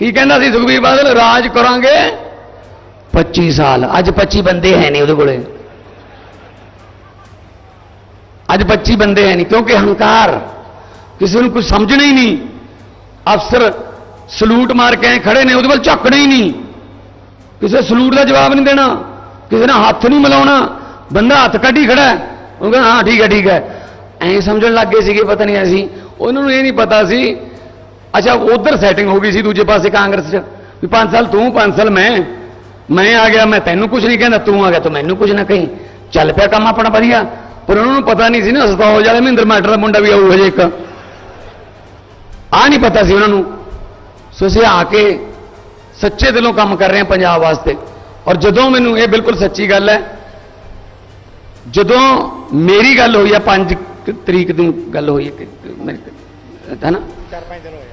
ਕੀ ਕਹਿੰਦਾ ਸੀ ਸੁਖਬੀਰ ਬਾਦਲ? ਰਾਜ ਕਰਾਂਗੇ। 25 ਸਾਲ। ਅੱਜ 25 ਬੰਦੇ ਹੈ ਨਹੀਂ ਉਹਦੇ ਕੋਲੇ। ਅੱਜ 25 ਬੰਦੇ ਹੈ ਨਹੀਂ, ਕਿਉਂਕਿ ਹੰਕਾਰ ਕਿਸੇ ਨੂੰ ਕੁਝ ਸਮਝਣਾ ਹੀ ਨਹੀਂ। ਅਫਸਰ ਸਲੂਟ ਮਾਰ ਕੇ ਐਂ ਖੜੇ ਨੇ, ਉਹਦੇ ਵੱਲ ਝੱਕਣਾ ਹੀ ਨਹੀਂ। ਕਿਸੇ ਸਲੂਟ ਦਾ ਜਵਾਬ ਨਹੀਂ ਦੇਣਾ। ਕਿਸੇ ਨਾਲ ਹੱਥ ਨਹੀਂ ਮਿਲਾਉਣਾ। ਬੰਦਾ ਹੱਥ ਕੱਢੀ ਖੜਾ ਉਹ ਕਹਿੰਦਾ, ਹਾਂ, ਠੀਕ ਹੈ ਠੀਕ ਹੈ। ਐਂ ਸਮਝਣ ਲੱਗ ਗਏ ਸੀਗੇ, ਪਤਾ ਨਹੀਂ ਅਸੀਂ। ਉਹਨਾਂ ਨੂੰ ਇਹ ਨਹੀਂ ਪਤਾ ਸੀ ਅੱਛਾ, ਉਧਰ ਸੈਟਿੰਗ ਹੋ ਗਈ ਸੀ ਦੂਜੇ ਪਾਸੇ ਕਾਂਗਰਸ 'ਚ। ਵੀ 5 ਸਾਲ ਤੂੰ 5 ਸਾਲ ਮੈਂ। ਮੈਂ ਆ ਗਿਆ, ਮੈਂ ਤੈਨੂੰ ਕੁਝ ਨਹੀਂ ਕਹਿੰਦਾ, ਤੂੰ ਆ ਗਿਆ ਤੂੰ ਮੈਨੂੰ ਕੁਝ ਨਾ ਕਹੀਂ। ਚੱਲ ਪਿਆ ਕੰਮ ਆਪਣਾ ਵਧੀਆ। ਪਰ ਉਹਨਾਂ ਨੂੰ ਪਤਾ ਨਹੀਂ ਸੀ ਨਾ ਸਤੌਜ ਵਾਲੇ ਮਹਿੰਦਰ ਮਾਸਟਰ ਦਾ ਮੁੰਡਾ ਵੀ ਆਊ ਹਜੇ ਇੱਕ। ਆ ਨਹੀਂ ਪਤਾ ਸੀ ਉਹਨਾਂ ਨੂੰ। ਸੋ ਅਸੀਂ ਆ ਕੇ ਸੱਚੇ ਦਿਲੋਂ ਕੰਮ ਕਰ ਰਹੇ ਹਾਂ ਪੰਜਾਬ ਵਾਸਤੇ। ਔਰ ਜਦੋਂ ਮੈਨੂੰ ਇਹ ਬਿਲਕੁਲ ਸੱਚੀ ਗੱਲ ਹੈ, ਜਦੋਂ ਮੇਰੀ ਗੱਲ ਹੋਈ ਆ 5 ਤਰੀਕ ਨੂੰ ਗੱਲ ਹੋਈ ਹੈ ਹੈ ਨਾ?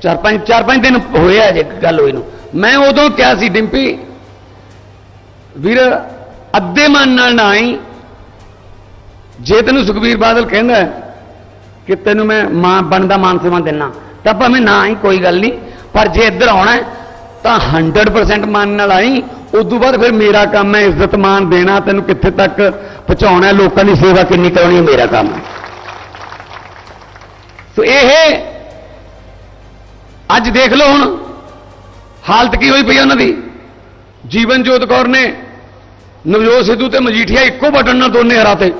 ਚਾਰ ਪੰਜ ਚਾਰ ਪੰਜ ਦਿਨ ਹੋਏ ਆ ਜੇ ਗੱਲ ਹੋਈ ਨੂੰ। ਮੈਂ ਉਦੋਂ ਕਿਹਾ ਸੀ, ਡਿੰਪੀ, ਵੀਰ, ਅੱਧੇ ਮਨ ਨਾਲ ਨਾ ਆਈ। ਜੇ ਤੈਨੂੰ ਸੁਖਬੀਰ ਬਾਦਲ ਕਹਿੰਦਾ ਕਿ ਤੈਨੂੰ ਮੈਂ ਮਾਂ, ਬਣਦਾ ਮਾਨ ਸਨਮਾਨ ਦੇਣਾ ਤਾਂ ਭਾਵੇਂ ਨਾ ਆਈ, ਕੋਈ ਗੱਲ ਨਹੀਂ। ਪਰ ਜੇ ਇੱਧਰ ਆਉਣਾ ਤਾਂ 100% ਮਨ ਨਾਲ ਆਈ। ਉਦੋਂ ਬਾਅਦ ਫਿਰ ਮੇਰਾ ਕੰਮ ਹੈ, ਇੱਜ਼ਤ ਮਾਨ ਦੇਣਾ, ਤੈਨੂੰ ਕਿੱਥੇ ਤੱਕ ਪਹੁੰਚਾਉਣਾ ਲੋਕਾਂ ਦੀ ਸੇਵਾ ਕਿੰਨੀ ਕਰਾਉਣੀ ਮੇਰਾ ਕੰਮ ਹੈ। ਸੋ ਇਹ ਅੱਜ ਦੇਖ ਲਓ ਹੁਣ। ਹਾਲਤ ਕੀ ਹੋਈ ਪਈ ਉਹਨਾਂ ਦੀ? ਜੀਵਨ ਜੋਤ ਕੌਰ ਨੇ ਨਵਜੋਤ ਸਿੱਧੂ ਤੇ ਮਜੀਠੀਆ ਇੱਕੋ ਬਟਨ ਨਾਲ ਦੋਨੇ ਹਰਾਤੇ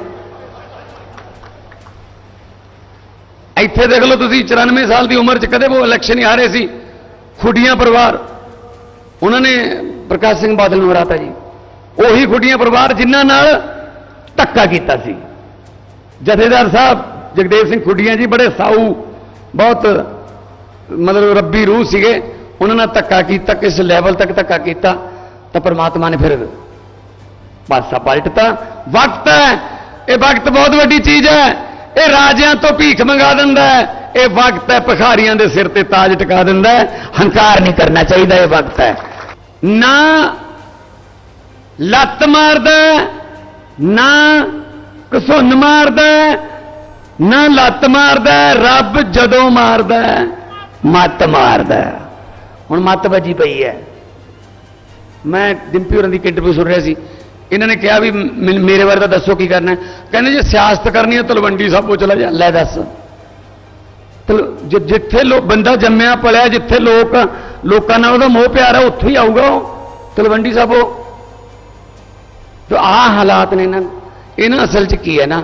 ਇੱਥੇ ਦੇਖ ਲਓ ਤੁਸੀਂ 94 ਸਾਲ ਦੀ ਉਮਰ 'ਚ ਕਦੇ ਉਹ ਇਲੈਕਸ਼ਨ ਨਹੀਂ ਹਾਰੇ ਸੀ। ਖੁੱਡੀਆਂ ਪਰਿਵਾਰ। ਉਹਨਾਂ ਨੇ ਪ੍ਰਕਾਸ਼ ਸਿੰਘ ਬਾਦਲ ਨੂੰ ਹਰਾਤਾ ਜੀ। ਉਹੀ ਖੁੱਡੀਆਂ ਪਰਿਵਾਰ ਜਿਨ੍ਹਾਂ ਨਾਲ ਧੱਕਾ ਕੀਤਾ ਸੀ। ਜਥੇਦਾਰ ਸਾਹਿਬ, ਜਗਦੇਵ ਸਿੰਘ ਖੁੱਡੀਆਂ ਜੀ ਬੜੇ ਸਾਊ, ਬਹੁਤ ਮਤਲਬ ਰੱਬੀ ਰੂਹ ਸੀਗੇ, ਉਹਨਾਂ ਨਾਲ ਧੱਕਾ ਕੀਤਾ, ਕਿਸ ਲੈਵਲ ਤੱਕ ਧੱਕਾ ਕੀਤਾ, ਤਾਂ ਪਰਮਾਤਮਾ ਨੇ ਫਿਰ ਪਾਸਾ ਪਲਟਤਾ। ਵਕਤ ਹੈ, ਇਹ ਵਕਤ ਬਹੁਤ ਵੱਡੀ ਚੀਜ਼ ਹੈ, ਇਹ ਰਾਜਿਆਂ ਤੋਂ ਭੀਖ ਮੰਗਾ ਦਿੰਦਾ ਹੈ, ਇਹ ਵਕਤ ਹੈ, ਭਖਾਰੀਆਂ ਦੇ ਸਿਰ ਤੇ ਤਾਜ ਟਿਕਾ ਦਿੰਦਾ ਹੈ, ਹੰਕਾਰ ਨਹੀਂ ਕਰਨਾ ਚਾਹੀਦਾ, ਇਹ ਵਕਤ ਹੈ। ਨਾ ਲੱਤ ਮਾਰਦਾ ਨਾ ਘਸੁੰਨ ਮਾਰਦਾ ਨਾ ਲੱਤ ਮਾਰਦਾ ਰੱਬ ਜਦੋਂ ਮਾਰਦਾ ਮੱਤ ਮਾਰਦਾ। ਹੁਣ ਮੱਤ ਵੱਜੀ ਪਈ ਹੈ। ਮੈਂ ਡਿੰਪੀ ਹੋਰਾਂ ਦੀ ਇੰਟਰਵਿਊ ਸੁਣ ਰਿਹਾ ਸੀ। ਇਹਨਾਂ ਨੇ ਕਿਹਾ ਵੀ ਮ- ਮੇਰੇ ਬਾਰੇ ਤਾਂ ਦੱਸੋ ਕੀ ਕਰਨਾ ਕਹਿੰਦੇ ਜੇ ਸਿਆਸਤ ਕਰਨੀ ਹੈ, ਤਲਵੰਡੀ ਸਾਬੋ ਚਲਾ ਜਾ, ਲੈ ਦੱਸ। ਤਲ- ਜਿੱਥੇ ਲੋ, ਬੰਦਾ ਜੰਮਿਆ ਪਲਿਆ, ਜਿੱਥੇ ਲੋਕ, ਲੋਕਾਂ ਨਾਲ ਉਹਦਾ ਮੋਹ ਪਿਆਰ ਹੈ ਉੱਥੇ ਹੀ ਆਊਗਾ ਉਹ। ਤਲਵੰਡੀ ਸਾਬੋ ਤੇ ਆਹ ਹਾਲਾਤ ਨੇ ਇਹਨਾਂ ਇਹਨਾਂ ਅਸਲ 'ਚ ਕੀ ਹੈ ਨਾ?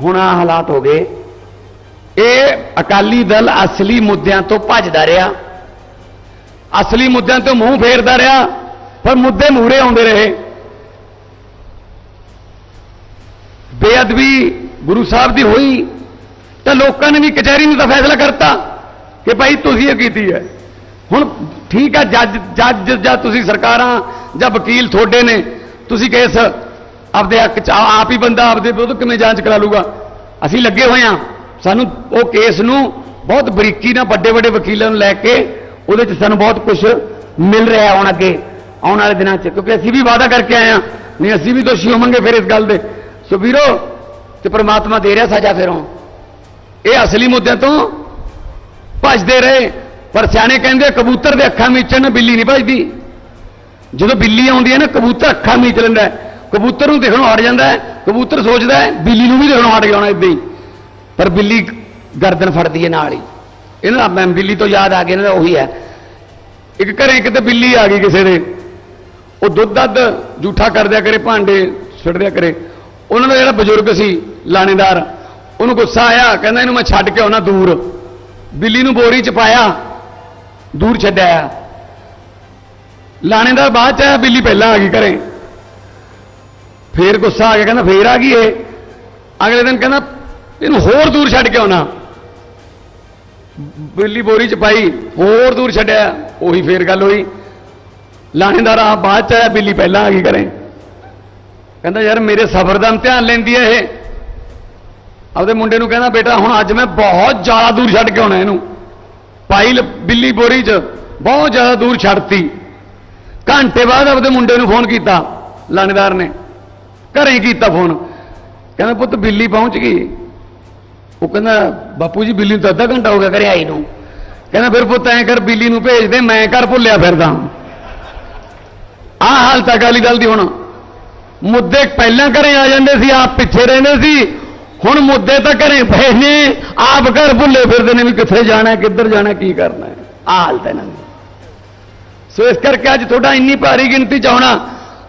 ਹੁਣ ਆਹ ਹਾਲਾਤ ਹੋ ਗਏ। ਇਹ ਅਕਾਲੀ ਦਲ ਅਸਲੀ ਮੁੱਦਿਆਂ ਤੋਂ ਭੱਜਦਾ ਰਿਹਾ। ਅਸਲੀ ਮੁੱਦਿਆਂ ਤੋਂ ਮੂੰਹ ਫੇਰਦਾ ਰਿਹਾ, ਪਰ ਮੁੱਦੇ ਮੂਰੇ ਆਉਂਦੇ ਰਹੇ। ਬੇਅਦਬੀ ਗੁਰੂ ਸਾਹਿਬ ਦੀ ਹੋਈ ਤਾਂ ਲੋਕਾਂ ਨੇ ਵੀ ਕਚਹਿਰੀ ਨੂੰ ਤਾਂ ਫੈਸਲਾ ਕਰਤਾ ਕਿ ਭਾਈ ਤੁਸੀਂ ਇਹ ਕੀਤੀ ਹੈ। ਹੁਣ ਠੀਕ ਆ, ਜੱਜ ਜੱਜ ਜਾਂ ਤੁਸੀਂ ਸਰਕਾਰਾਂ ਜਾਂ ਵਕੀਲ ਤੁਹਾਡੇ ਨੇ, ਤੁਸੀਂ ਕੇਸ ਆਪਦੇ ਹੱਕ ਚ, ਆਪ ਹੀ ਬੰਦਾ ਆਪਦੇ ਵਿਰੁੱਧ ਕਿਵੇਂ ਜਾਂਚ ਕਰਾ ਲੂਗਾ? ਅਸੀਂ ਲੱਗੇ ਹੋਏ ਹਾਂ। ਸਾਨੂੰ ਉਹ ਕੇਸ ਨੂੰ ਬਹੁਤ ਬਰੀਕੀ ਨਾਲ ਵੱਡੇ ਵੱਡੇ ਵਕੀਲਾਂ ਨੂੰ ਲੈ ਕੇ ਉਹਦੇ ਚ ਸਾਨੂੰ ਬਹੁਤ ਕੁਝ ਮਿਲ ਰਿਹਾ ਹੁਣ ਅੱਗੇ, ਆਉਣ ਵਾਲੇ ਦਿਨਾਂ ਚ। ਕਿਉਂਕਿ ਅਸੀਂ ਵੀ ਵਾਅਦਾ ਕਰਕੇ ਆਏ ਹਾਂ। ਨਹੀਂ, ਅਸੀਂ ਵੀ ਦੋਸ਼ੀ ਹੋਵਾਂਗੇ ਫਿਰ ਇਸ ਗੱਲ ਦੇ। ਸੋ ਵੀਰੋ, ਤੇ ਪ੍ਰਮਾਤਮਾ ਦੇ ਰਿਹਾ ਸਜ਼ਾ ਫਿਰ ਹੁਣ ਇਹ ਅਸਲੀ ਮੁੱਦਿਆਂ ਤੋਂ ਭੱਜਦੇ ਰਹੇ। ਪਰ ਸਿਆਣੇ ਕਹਿੰਦੇ ਕਬੂਤਰ ਦੇ ਅੱਖਾਂ ਮੀਚਣ ਬਿੱਲੀ ਨਹੀਂ ਭੱਜਦੀ। ਜਦੋਂ ਬਿੱਲੀ ਆਉਂਦੀ ਹੈ ਨਾ, ਕਬੂਤਰ ਅੱਖਾਂ ਮੀਚ ਲੈਂਦਾ ਕਬੂਤਰ ਨੂੰ ਦੇਖਣੋਂ ਹਟ ਜਾਂਦਾ ਕਬੂਤਰ ਸੋਚਦਾ ਬਿੱਲੀ ਨੂੰ ਵੀ ਦੇਖਣੋਂ ਹਟ ਜਾਣਾ ਇਦਾਂ ਹੀ। ਪਰ ਬਿੱਲੀ ਗਰਦਨ ਫੜਦੀ ਹੈ ਨਾਲ ਹੀ। ਇਹਨਾਂ ਦਾ ਮੈਂ ਬਿੱਲੀ ਤੋਂ ਯਾਦ ਆ ਗਿਆ, ਇਹਨਾਂ ਦਾ ਉਹੀ ਹੈ। ਇੱਕ ਘਰੇ ਕਿਤੇ ਬਿੱਲੀ ਆ ਗਈ ਕਿਸੇ ਦੇ। ਉਹ ਦੁੱਧ ਦੱਧ ਜੂਠਾ ਕਰਦਿਆ ਕਰੇ, ਭਾਂਡੇ ਛੱਡ ਕਰੇ। ਉਹਨਾਂ ਦਾ ਜਿਹੜਾ ਬਜ਼ੁਰਗ ਸੀ, ਲਾਣੇਦਾਰ, ਉਹਨੂੰ ਗੁੱਸਾ ਆਇਆ, ਕਹਿੰਦਾ ਇਹਨੂੰ ਮੈਂ ਛੱਡ ਕੇ ਆਉਣਾ ਦੂਰ। ਬਿੱਲੀ ਨੂੰ ਬੋਰੀ ਚ ਪਾਇਆ, ਦੂਰ ਛੱਡਿਆ ਲਾਣੇਦਾਰ ਬਾਅਦ ਚ ਆਇਆ, ਬਿੱਲੀ ਪਹਿਲਾਂ ਆ ਗਈ ਘਰੇ। ਫੇਰ ਗੁੱਸਾ ਆ ਗਿਆ, ਕਹਿੰਦਾ ਫੇਰ ਆ ਗਈ ਇਹ। ਅਗਲੇ ਦਿਨ ਕਹਿੰਦਾ ਇਹਨੂੰ ਹੋਰ ਦੂਰ ਛੱਡ ਕੇ ਆਉਣਾ। ਬਿੱਲੀ ਬੋਰੀ ਚ ਪਾਈ, ਹੋਰ ਦੂਰ ਛੱਡਿਆ, ਉਹੀ ਫੇਰ ਗੱਲ ਹੋਈ। ਲਾਣੇਦਾਰ ਆ ਬਾਅਦ ਚ ਆਇਆ, ਬਿੱਲੀ ਪਹਿਲਾਂ ਆ ਗਈ ਘਰੇ। ਕਹਿੰਦਾ, ਯਾਰ ਮੇਰੇ ਸਬਰ ਦਾ ਇਮਤਿਹਾਨ ਲੈਂਦੀ ਹੈ ਇਹ। ਆਪਦੇ ਮੁੰਡੇ ਨੂੰ ਕਹਿੰਦਾ, ਬੇਟਾ, ਹੁਣ ਅੱਜ ਮੈਂ ਬਹੁਤ ਜ਼ਿਆਦਾ ਦੂਰ ਛੱਡ ਕੇ ਆਉਣਾ ਇਹਨੂੰ। ਪਾਈ ਬਿੱਲੀ ਬੋਰੀ 'ਚ ਬਹੁਤ ਜ਼ਿਆਦਾ ਦੂਰ ਛੱਡਤੀ। ਘੰਟੇ ਬਾਅਦ ਆਪਦੇ ਮੁੰਡੇ ਨੂੰ ਫੋਨ ਕੀਤਾ ਲਾਣੇਦਾਰ ਨੇ। ਘਰੇ ਹੀ ਕੀਤਾ ਫੋਨ। ਕਹਿੰਦਾ, ਪੁੱਤ, ਬਿੱਲੀ ਪਹੁੰਚ ਗਈ। ਉਹ ਕਹਿੰਦਾ, ਬਾਪੂ ਜੀ, ਬਿੱਲੀ ਨੂੰ ਤਾਂ ਅੱਧਾ ਘੰਟਾ ਹੋ ਗਿਆ ਘਰੇ ਆਈ ਨੂੰ। ਕਹਿੰਦਾ, ਫਿਰ ਪੁੱਤ ਐਂ ਕਰ, ਬਿੱਲੀ ਨੂੰ ਭੇਜ ਦੇ, ਮੈਂ ਘਰ ਭੁੱਲਿਆ ਫਿਰਦਾ। ਆਹ ਹਾਲਤ ਅਕਾਲੀ ਦਲ ਦੀ ਹੁਣ। ਮੁੱਦੇ ਪਹਿਲਾਂ ਘਰੇ ਆ ਜਾਂਦੇ ਸੀ, ਆਪ ਪਿੱਛੇ ਰਹਿੰਦੇ ਸੀ। ਹੁਣ ਮੁੱਦੇ ਤਾਂ ਘਰੇ ਪਏ ਨੇ, ਆਪ ਘਰ ਭੁੱਲੇ ਫਿਰਦੇ ਨੇ ਵੀ ਕਿੱਥੇ ਜਾਣਾ, ਕਿੱਧਰ ਜਾਣਾ, ਕੀ ਕਰਨਾ ਆਹ ਹਾਲਤ ਹੈ ਇਹਨਾਂ ਦੀ। ਸੋ ਇਸ ਕਰਕੇ ਅੱਜ ਤੁਹਾਡਾ ਇੰਨੀ ਭਾਰੀ ਗਿਣਤੀ ਚ ਆਉਣਾ,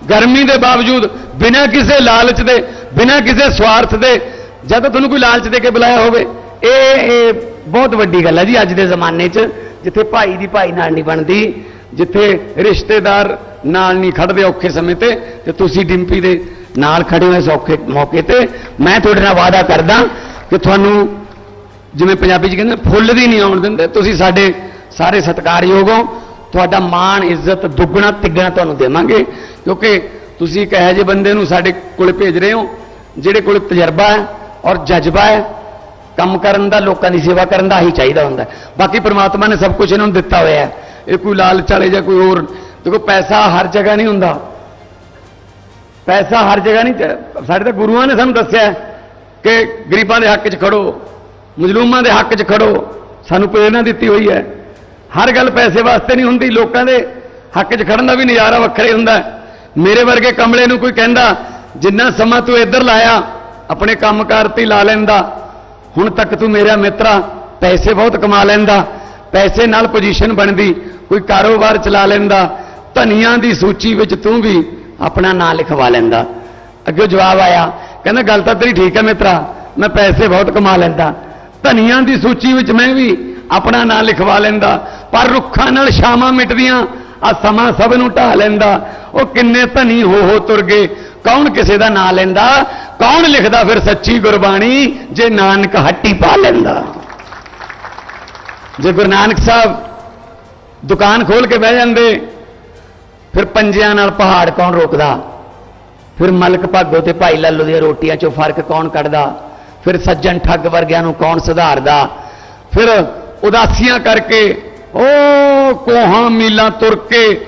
ਗਰਮੀ ਦੇ ਬਾਵਜੂਦ, ਬਿਨਾਂ ਕਿਸੇ ਲਾਲਚ ਦੇ, ਬਿਨਾਂ ਕਿਸੇ ਸਵਾਰਥ ਦੇ ਜਾਂ ਤਾਂ ਤੁਹਾਨੂੰ ਕੋਈ ਲਾਲਚ ਦੇ ਕੇ ਬੁਲਾਇਆ ਹੋਵੇ। ਇਹ ਇਹ ਬਹੁਤ ਵੱਡੀ ਗੱਲ ਹੈ ਜੀ ਅੱਜ ਦੇ ਜ਼ਮਾਨੇ 'ਚ, ਜਿੱਥੇ ਭਾਈ ਦੀ ਭਾਈ ਨਾਲ ਨਹੀਂ ਬਣਦੀ, ਜਿੱਥੇ ਰਿਸ਼ਤੇਦਾਰ ਨਾਲ ਨਹੀਂ ਖੜਦੇ ਔਖੇ ਸਮੇਂ ਤੇ ਤੇ ਤੁਸੀਂ ਡਿੰਪੀ ਦੇ ਨਾਲ ਖੜੇ ਇਸ ਔਖੇ ਮੌਕੇ ਤੇ। ਮੈਂ ਤੁਹਾਡੇ ਨਾਲ ਵਾਅਦਾ ਕਰਦਾ ਕਿ ਤੁਹਾਨੂੰ, ਜਿਵੇਂ ਪੰਜਾਬੀ ਚ ਕਹਿੰਦੇ ਫੁੱਲ ਵੀ ਨਹੀਂ ਆਉਣ ਦਿੰਦੇ। ਤੁਸੀਂ ਸਾਡੇ ਸਾਰੇ ਸਤਿਕਾਰਯੋਗ ਹੋ। ਤੁਹਾਡਾ ਮਾਣ, ਇੱਜ਼ਤ, ਦੁੱਗਣਾ, ਤਿੱਗਣਾ ਤੁਹਾਨੂੰ ਦੇਵਾਂਗੇ। ਕਿਉਂਕਿ ਤੁਸੀਂ ਇੱਕ ਇਹੋ ਜਿਹੇ ਬੰਦੇ ਨੂੰ ਸਾਡੇ ਕੋਲ ਭੇਜ ਰਹੇ ਹੋ, ਜਿਹੜੇ ਕੋਲ ਤਜਰਬਾ ਹੈ। ਔਰ ਜਜ਼ਬਾ ਹੈ। ਕੰਮ ਕਰਨ ਦਾ, ਲੋਕਾਂ ਦੀ ਸੇਵਾ ਕਰਨ ਦਾ ਹੀ ਚਾਹੀਦਾ ਹੁੰਦਾ ਬਾਕੀ ਪ੍ਰਮਾਤਮਾ ਨੇ ਸਭ ਕੁਝ ਇਹਨਾਂ ਨੂੰ ਦਿੱਤਾ ਹੋਇਆ ਹੈ। ਇਹ ਕੋਈ ਲਾਲਚ ਵਾਲੇ ਜਾਂ ਕੋਈ ਹੋਰ, ਦੇਖੋ ਪੈਸਾ ਹਰ ਜਗ੍ਹਾ ਨਹੀਂ ਹੁੰਦਾ। ਪੈਸਾ ਹਰ ਜਗ੍ਹਾ ਨਹੀਂ ਸਾਡੇ ਤਾਂ ਗੁਰੂਆਂ ਨੇ ਸਾਨੂੰ ਦੱਸਿਆ ਕਿ ਗਰੀਬਾਂ ਦੇ ਹੱਕ 'ਚ ਖੜੋ, ਮਜ਼ਲੂਮਾਂ ਦੇ ਹੱਕ 'ਚ ਖੜੋ। ਸਾਨੂੰ ਪ੍ਰੇਰਣਾ ਦਿੱਤੀ ਹੋਈ ਹੈ। ਹਰ ਗੱਲ ਪੈਸੇ ਵਾਸਤੇ ਨਹੀਂ ਹੁੰਦੀ, ਲੋਕਾਂ ਦੇ ਹੱਕ 'ਚ ਖੜਨ ਦਾ ਵੀ ਨਜ਼ਾਰਾ ਵੱਖਰਾ ਹੁੰਦਾ ਮੇਰੇ ਵਰਗੇ ਕਮਲੇ ਨੂੰ ਕੋਈ ਕਹਿੰਦਾ, ਜਿੰਨਾ ਸਮਾਂ ਤੂੰ ਇੱਧਰ ਲਾਇਆ ਆਪਣੇ ਕੰਮਕਾਰ ਤੇ ਲਾ ਲੈਂਦਾ। ਹੁਣ ਤੱਕ ਤੂੰ ਮੇਰਾ ਮਿੱਤਰਾ ਪੈਸੇ ਬਹੁਤ ਕਮਾ ਲੈਂਦਾ। ਪੈਸੇ ਨਾਲ ਪੋਜੀਸ਼ਨ ਬਣਦੀ, ਕੋਈ ਕਾਰੋਬਾਰ ਚਲਾ ਲੈਂਦਾ। ਧਨੀਆਂ ਦੀ ਸੂਚੀ ਵਿੱਚ ਤੂੰ ਵੀ ਆਪਣਾ ਨਾਂ ਲਿਖਵਾ ਲੈਂਦਾ। ਅੱਗੇ ਜਵਾਬ ਆਇਆ, ਕਹਿੰਦਾ, ਗੱਲ ਤਾਂ ਤੇਰੀ ਠੀਕ ਹੈ ਮਿੱਤਰਾ ਮੈਂ ਪੈਸੇ ਬਹੁਤ ਕਮਾ ਲੈਂਦਾ। ਧਨੀਆਂ ਦੀ ਸੂਚੀ ਵਿੱਚ ਮੈਂ ਵੀ ਆਪਣਾ ਨਾਂ ਲਿਖਵਾ ਲੈਂਦਾ। ਪਰ ਰੁੱਖਾਂ ਨਾਲ ਸ਼ਾਮਾਂ ਮਿਟਦੀਆਂ ਆ ਸਮਾਂ ਸਭ ਨੂੰ ਢਾ ਲੈਂਦਾ। ਉਹ ਕਿੰਨੇ ਧਨੀ ਹੋ ਹੋ ਤੁਰ ਗਏ। ਕੌਣ ਕਿਸੇ ਦਾ ਨਾਂ ਲੈਂਦਾ? ਕੌਣ ਲਿਖਦਾ ਫਿਰ ਸੱਚੀ ਗੁਰਬਾਣੀ? ਜੇ ਨਾਨਕ ਹੱਟੀ ਪਾ ਲੈਂਦਾ। ਜੇ ਗੁਰੂ ਨਾਨਕ ਸਾਹਿਬ ਦੁਕਾਨ ਖੋਲ ਕੇ ਬਹਿ ਜਾਂਦੇ, ਫਿਰ ਪੰਜਿਆਂ ਨਾਲ ਪਹਾੜ ਕੌਣ ਰੋਕਦਾ? ਫਿਰ ਮਲਕ ਭਾਗੋ ਤੇ ਭਾਈ ਲਾਲੋ ਦੀਆਂ ਰੋਟੀਆਂ 'ਚੋਂ ਫ਼ਰਕ ਕੌਣ ਕੱਢਦਾ? ਫਿਰ ਸੱਜਣ ਠੱਗ ਵਰਗਿਆਂ ਨੂੰ ਕੌਣ ਸੁਧਾਰਦਾ? ਫਿਰ ਉਦਾਸੀਆਂ ਕਰਕੇ ਉਹ ਕੋਹਾਂ ਮੀਲਾਂ ਤੁਰ ਕੇ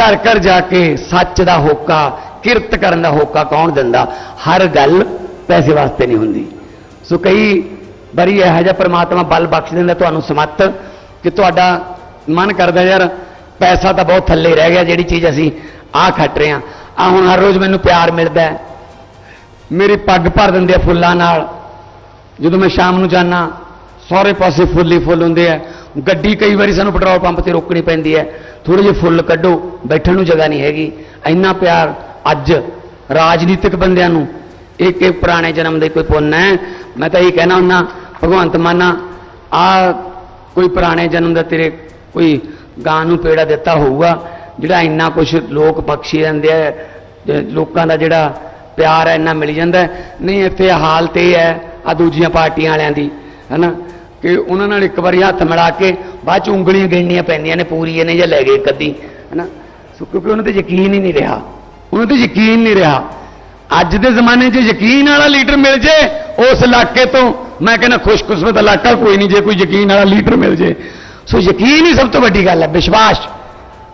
ਘਰ ਘਰ ਜਾ ਕੇ ਸੱਚ ਦਾ ਹੋਕਾ, ਕਿਰਤ ਕਰਨ ਦਾ ਹੋਕਾ ਕੌਣ ਦਿੰਦਾ? ਹਰ ਗੱਲ ਪੈਸੇ ਵਾਸਤੇ ਨਹੀਂ ਹੁੰਦੀ। ਸੋ ਕਈ ਬੜੀ ਇਹੋ ਜਿਹਾ ਪ੍ਰਮਾਤਮਾ ਬਲ ਬਖਸ਼ ਦਿੰਦਾ ਤੁਹਾਨੂੰ ਸਮੱਤ ਕਿ ਤੁਹਾਡਾ ਮਨ ਕਰਦਾ ਯਾਰ, ਪੈਸਾ ਤਾਂ ਬਹੁਤ ਥੱਲੇ ਰਹਿ ਗਿਆ, ਜਿਹੜੀ ਚੀਜ਼ ਅਸੀਂ ਆਹ ਖੱਟ ਰਹੇ ਹਾਂ। ਆ ਹੁਣ ਹਰ ਰੋਜ਼ ਮੈਨੂੰ ਪਿਆਰ ਮਿਲਦਾ ਮੇਰੀ ਪੱਗ ਭਰ ਦਿੰਦੇ ਆ ਫੁੱਲਾਂ ਨਾਲ। ਜਦੋਂ ਮੈਂ ਸ਼ਾਮ ਨੂੰ ਜਾਣਾ ਸਾਰੇ ਪਾਸੇ ਫੁੱਲ ਹੀ ਫੁੱਲ ਹੁੰਦੇ ਆ। ਗੱਡੀ ਕਈ ਵਾਰੀ ਸਾਨੂੰ ਪੈਟਰੋਲ ਪੰਪ ਤੇ ਰੋਕਣੀ ਪੈਂਦੀ ਹੈ ਥੋੜੇ ਜਿਹੇ ਫੁੱਲ ਕੱਢੋ, ਬੈਠਣ ਨੂੰ ਜਗ੍ਹਾ ਨਹੀਂ ਹੈਗੀ। ਇੰਨਾ ਪਿਆਰ ਅੱਜ ਰਾਜਨੀਤਿਕ ਬੰਦਿਆਂ ਨੂੰ। ਇਹ ਕਿ ਪੁਰਾਣੇ ਜਨਮ ਦੇ ਕੋਈ ਪੁੰਨ ਹੈ। ਮੈਂ ਤਾਂ ਇਹ ਕਹਿਣਾ ਹੁੰਦਾ, ਭਗਵੰਤ ਮਾਨਾ ਆ ਕੋਈ ਪੁਰਾਣੇ ਜਨਮ ਦਾ ਤੇਰੇ ਕੋਈ ਗਾਂ ਨੂੰ ਪੇੜਾ ਦਿੱਤਾ ਹੋਊਗਾ, ਜਿਹੜਾ ਇੰਨਾ ਕੁਝ ਲੋਕ ਬਖਸ਼ੀ ਜਾਂਦੇ ਆ ਲੋਕਾਂ ਦਾ ਜਿਹੜਾ ਪਿਆਰ ਹੈ, ਇੰਨਾ ਮਿਲ ਜਾਂਦਾ ਨਹੀਂ, ਇੱਥੇ ਹਾਲਤ ਇਹ ਹੈ ਆ ਦੂਜੀਆਂ ਪਾਰਟੀਆਂ ਵਾਲਿਆਂ ਦੀ, ਹੈਨਾ? ਕਿ ਉਹਨਾਂ ਨਾਲ ਇੱਕ ਵਾਰੀ ਹੱਥ ਮਿਲਾ ਕੇ ਬਾਅਦ ਚ ਉਂਗਲੀਆਂ ਗਿਣਨੀਆਂ ਪੈਂਦੀਆਂ ਨੇ ਪੂਰੀ ਇਹਨੇ ਜਾਂ ਲੈ ਗਏ ਇੱਕ ਹਨਾ? ਸੋ ਕਿਉਂਕਿ ਉਹਨਾਂ ਤੇ ਯਕੀਨ ਹੀ ਨਹੀਂ ਰਿਹਾ। ਉਹਨਾਂ ਤੇ ਯਕੀਨ ਨਹੀਂ ਰਿਹਾ। ਅੱਜ ਦੇ ਜ਼ਮਾਨੇ 'ਚ ਯਕੀਨ ਵਾਲਾ ਲੀਡਰ ਮਿਲ ਜੇ ਉਸ ਇਲਾਕੇ ਤੋਂ, ਮੈਂ ਕਹਿੰਦਾ ਖੁਸ਼ਕਿਸਮਤ ਇਲਾਕਾ, ਕੋਈ ਨਹੀਂ, ਜੇ ਕੋਈ ਯਕੀਨ ਵਾਲਾ ਲੀਡਰ ਮਿਲ ਜੇ। ਸੋ ਯਕੀਨ ਹੀ ਸਭ ਤੋਂ ਵੱਡੀ ਗੱਲ ਹੈ, ਵਿਸ਼ਵਾਸ।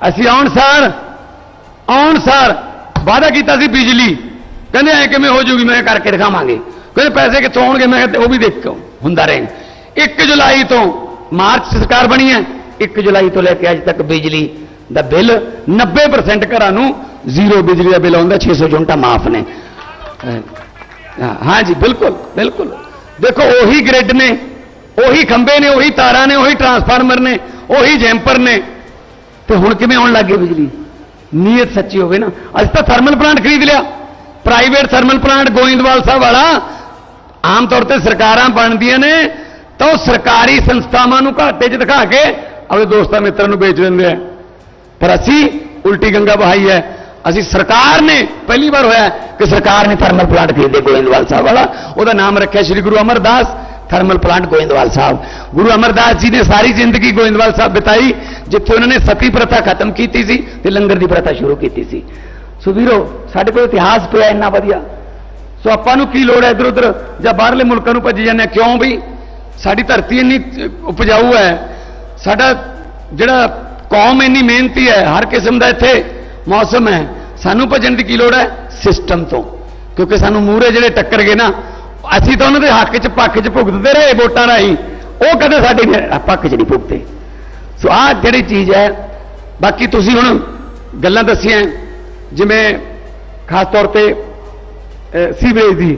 ਅਸੀਂ ਆਉਣ ਸਾਰ ਆਉਣ ਸਾਰ ਵਾਅਦਾ ਕੀਤਾ ਸੀ ਬਿਜਲੀ। ਕਹਿੰਦੇ ਐ ਕਿਵੇਂ ਹੋ ਜੂਗੀ? ਮੈਂ ਕਰਕੇ ਦਿਖਾਵਾਂਗੇ। ਕਹਿੰਦੇ ਪੈਸੇ ਕਿੱਥੋਂ ਆਉਣਗੇ? ਮੈਂ ਕਿਹਾ ਉਹ ਵੀ ਦੇਖੋ ਹੁੰਦਾ ਰਹੇ 1 ਜੁਲਾਈ ਤੋਂ ਮਾਰਚ ਸਰਕਾਰ ਬਣੀ ਹੈ 1 ਜੁਲਾਈ ਤੋਂ ਲੈ ਕੇ ਅੱਜ ਤੱਕ ਬਿਜਲੀ ਦਾ ਬਿੱਲ 90% ਘਰਾਂ ਨੂੰ ਜ਼ੀਰੋ ਬਿਜਲੀ ਦਾ ਬਿੱਲ ਆਉਂਦਾ 600 ਯੂਨਿਟਾਂ ਮਾਫ ਨੇ। ਹਾਂ ਜੀ, ਬਿਲਕੁਲ ਬਿਲਕੁਲ। ਦੇਖੋ, ਉਹੀ ਗ੍ਰਿਡ ਨੇ, ਉਹੀ ਖੰਭੇ ਨੇ, ਉਹੀ ਤਾਰਾਂ ਨੇ, ਉਹੀ ਟਰਾਂਸਫਾਰਮਰ ਨੇ, ਉਹੀ ਜੈਂਪਰ ਨੇ। ਤੇ ਹੁਣ ਕਿਵੇਂ ਆਉਣ ਲੱਗੀ ਬਿਜਲੀ? ਨੀਅਤ ਸੱਚੀ ਹੋਵੇ ਨਾ। ਅੱਜ ਤਾਂ ਥਰਮਲ ਪਲਾਂਟ ਖਰੀਦ ਲਿਆ। Private thermal plant Goindwal Sahib ਵਾਲਾ, ਆਮ ਤੌਰ ਤੇ ਸਰਕਾਰਾਂ ਬਣਦੀਆਂ ਨੇ ਤਾਂ ਉਹ ਸਰਕਾਰੀ ਸੰਸਥਾਵਾਂ ਨੂੰ ਘਾਟੇ 'ਚ ਦਿਖਾ ਕੇ ਆਪਣੇ ਦੋਸਤਾਂ ਮਿੱਤਰਾਂ ਨੂੰ ਵੇਚ ਦਿੰਦੇ ਆ। ਪਰ ਅਸੀਂ ਉਲਟੀ ਗੰਗਾ ਬਹਾਈ ਹੈ। ਅਸੀਂ ਸਰਕਾਰ ਨੇ ਪਹਿਲੀ ਵਾਰ ਹੋਇਆ ਕਿ ਸਰਕਾਰ ਨੇ ਥਰਮਲ ਪਲਾਂਟ ਖਰੀਦੇ ਗੋਇੰਦਵਾਲ ਸਾਹਿਬ ਵਾਲਾ। ਉਹਦਾ ਨਾਮ ਰੱਖਿਆ ਸ੍ਰੀ ਗੁਰੂ ਅਮਰਦਾਸ, ਥਰਮਲ ਪਲਾਂਟ ਗੋਇੰਦਵਾਲ ਸਾਹਿਬ। ਗੁਰੂ ਅਮਰਦਾਸ ਜੀ ਨੇ ਸਾਰੀ ਜ਼ਿੰਦਗੀ ਗੋਇੰਦਵਾਲ ਸਾਹਿਬ ਬਿਤਾਈ, ਜਿੱਥੇ ਉਹਨਾਂ ਨੇ ਸਤੀ ਪ੍ਰਥਾ ਖਤਮ ਕੀਤੀ ਸੀ ਤੇ ਲੰਗਰ ਦੀ ਪ੍ਰਥਾ ਸ਼ੁਰੂ ਕੀਤੀ ਸੀ। ਸੋ ਵੀਰੋ, ਸਾਡੇ ਕੋਲ ਇਤਿਹਾਸ ਪਿਆ ਇੰਨਾ ਵਧੀਆ। ਸੋ ਆਪਾਂ ਨੂੰ ਕੀ ਲੋੜ ਹੈ ਇਧਰ ਉਧਰ ਜਾਂ ਬਾਹਰਲੇ ਮੁਲਕਾਂ ਨੂੰ ਭੱਜੀ ਜਾਂਦੇ ਹਾਂ? ਕਿਉਂ ਵੀ ਸਾਡੀ ਧਰਤੀ ਇੰਨੀ ਉਪਜਾਊ ਹੈ ਸਾਡਾ ਜਿਹੜਾ ਕੌਮ ਇੰਨੀ ਮਿਹਨਤੀ ਹੈ ਹਰ ਕਿਸਮ ਦਾ ਇੱਥੇ ਮੌਸਮ ਹੈ। ਸਾਨੂੰ ਭੱਜਣ ਦੀ ਕੀ ਲੋੜ ਹੈ? ਸਿਸਟਮ ਤੋਂ। ਕਿਉਂਕਿ ਸਾਨੂੰ ਮੂਹਰੇ ਜਿਹੜੇ ਟੱਕਰ ਗਏ ਨਾ ਅਸੀਂ ਤਾਂ ਉਹਨਾਂ ਦੇ ਹੱਕ 'ਚ ਪੱਖ 'ਚ ਭੁਗਤਦੇ ਰਹੇ ਵੋਟਾਂ ਰਾਹੀਂ। ਉਹ ਕਦੇ ਸਾਡੇ ਪੱਖ 'ਚ ਨਹੀਂ ਭੁਗਤੇ। ਸੋ ਆਹ ਜਿਹੜੀ ਚੀਜ਼ ਹੈ ਬਾਕੀ ਤੁਸੀਂ ਹੁਣ ਗੱਲਾਂ ਦੱਸੀਆਂ ਜਿਵੇਂ ਖਾਸ ਤੌਰ ਤੇ ਸੀਵਰੇਜ ਦੀ।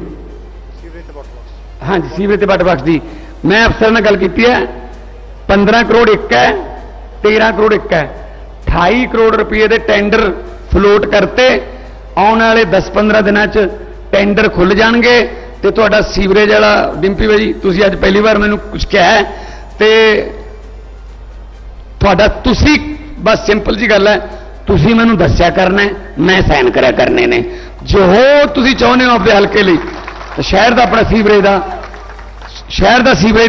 ਹਾਂਜੀ ਸੀਵਰੇਜ ਤੇ ਵਾਟਰ ਬਾਕਸ ਦੀ। ਮੈਂ ਅਫਸਰ ਨਾਲ ਗੱਲ ਕੀਤੀ ਹੈ 15 ਕਰੋੜ ਇੱਕ ਹੈ 13 ਕਰੋੜ ਇੱਕ ਹੈ। 28 ਕਰੋੜ ਰੁਪਏ ਦੇ ਟੈਂਡਰ ਫਲੋਟ ਕਰਤੇ, ਆਉਣ ਵਾਲੇ 10-15 ਦਿਨਾਂ 'ਚ ਟੈਂਡਰ ਖੁੱਲ ਜਾਣਗੇ ਤੇ ਤੁਹਾਡਾ ਸੀਵਰੇਜ ਵਾਲਾ ਡਿੰਪੀ ਬਾਈ ਤੁਸੀਂ ਅੱਜ ਪਹਿਲੀ ਵਾਰ ਮੈਨੂੰ ਕੁਝ ਕਿਹਾ ਹੈ ਤੇ ਤੁਹਾਡਾ ਤੁਸੀਂ, ਬਸ ਸਿੰਪਲ ਜੀ ਗੱਲ ਹੈ, ਤੁਸੀਂ ਮੈਨੂੰ ਦੱਸਿਆ ਕਰਨਾ ਮੈਂ ਸਾਈਨ ਕਰਿਆ ਕਰਨੇ ਨੇ। ਜੋ ਤੁਸੀਂ ਚਾਹੁੰਦੇ ਹੋ ਆਪਣੇ ਹਲਕੇ ਲਈ, ਤੇ ਸ਼ਹਿਰ ਦਾ ਆਪਣਾ ਸੀਵਰੇਜ ਦਾ ਸ਼ਹਿਰ ਦਾ ਸੀਵਰੇਜ